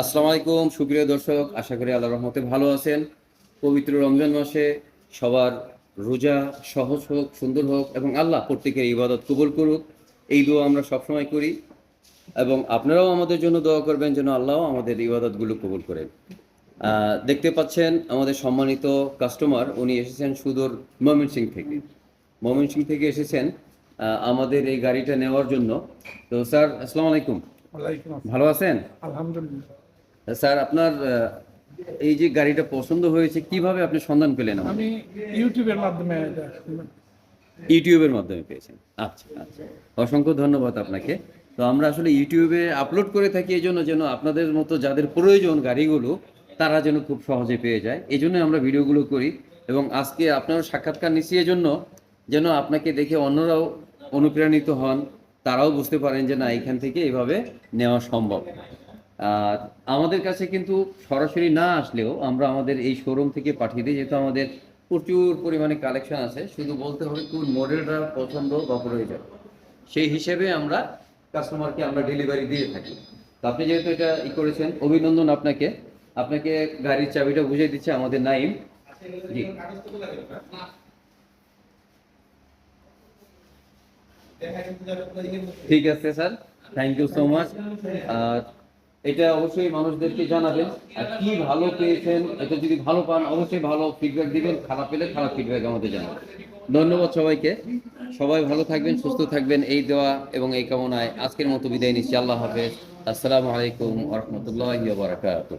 আসসালামু আলাইকুম, সুপ্রিয় দর্শক, আশা করি আল্লাহ রহমতে ভালো আছেন। পবিত্র রমজান মাসে সবার রোজা সহজ হোক, সুন্দর হোক এবং আল্লাহ প্রত্যেকের ইবাদত কবুল করুক, এই দোয়া আমরা সবসময় করি এবং আপনারাও আমাদের জন্য দোয়া করবেন যেন আল্লাহ আমাদের ইবাদতগুলো কবুল করেন। দেখতে পাচ্ছেন আমাদের সম্মানিত কাস্টমার, উনি এসেছেন সুদূর ময়মনসিং থেকে। ময়মনসিং থেকে এসেছেন আমাদের এই গাড়িটা নেওয়ার জন্য। তো স্যার, আসসালামু আলাইকুম। ভালো আছেন? আলহামদুলিল্লাহ। স্যার আপনার এই যে গাড়িটা পছন্দ হয়েছে কীভাবে আপনি সন্ধান পেলেন আমি ইউটিউবের মাধ্যমে ইউটিউবের মাধ্যমে পেয়েছেন। আচ্ছা আচ্ছা। অসংখ্য ধন্যবাদ আপনাকে। তো আমরা আসলে ইউটিউবে আপলোড করে থাকি এই জন্য যেন আপনাদের মতো যাদের প্রয়োজন গাড়িগুলো তারা যেন খুব সহজে পেয়ে যায়। এই জন্য আমরা ভিডিওগুলো করি এবং আজকে আপনার সাক্ষাৎকার নিচ্ছি এই জন্য যেন আপনাকে দেখে অন্যরাও অনুপ্রাণিত হন। তারাও বুঝতে পারেন যে না, এখান থেকে এইভাবে নেওয়া সম্ভব। আর আমাদের কাছে কিন্তু সরাসরি না আসলেও আমরা আমাদের এই শোরুম থেকে পাঠিয়ে দিই, যেহেতু আমাদের প্রচুর পরিমাণে কালেকশন আছে। শুধু বলতে হবে কোন মডেলটা পছন্দ বা প্রয়োজন। সেই হিসেবে আমরা কাস্টমারকে আমরা ডেলিভারি দিয়ে থাকি। তো আপনি যেহেতু এটা ই করেছেন, অভিনন্দন আপনাকে। আপনাকে গাড়ির চাবিটা বুঝিয়ে দিচ্ছে আমাদের নাইম। জি। ঠিক আছে, sir. Thank you so much আর এটা অবশ্যই মানুষদেরকে জানাবেন। আর কি ভালো পেয়েছেন, এটা যদি ভালো পান, অবশ্যই ভালো ফিডব্যাক দিবেন। খারাপ পেলে খারাপ ফিডব্যাক আমাদের জানাবেন। ধন্যবাদ সবাইকে। সবাই ভালো থাকবেন, সুস্থ থাকবেন। এই দেওয়া এবং এই কামনায় আজকের মতো বিদায় নিচ্ছি। আল্লাহ হাফেজ। আসসালামু আলাইকুম ওরহমতুল্লাহ বারাকাতুহ।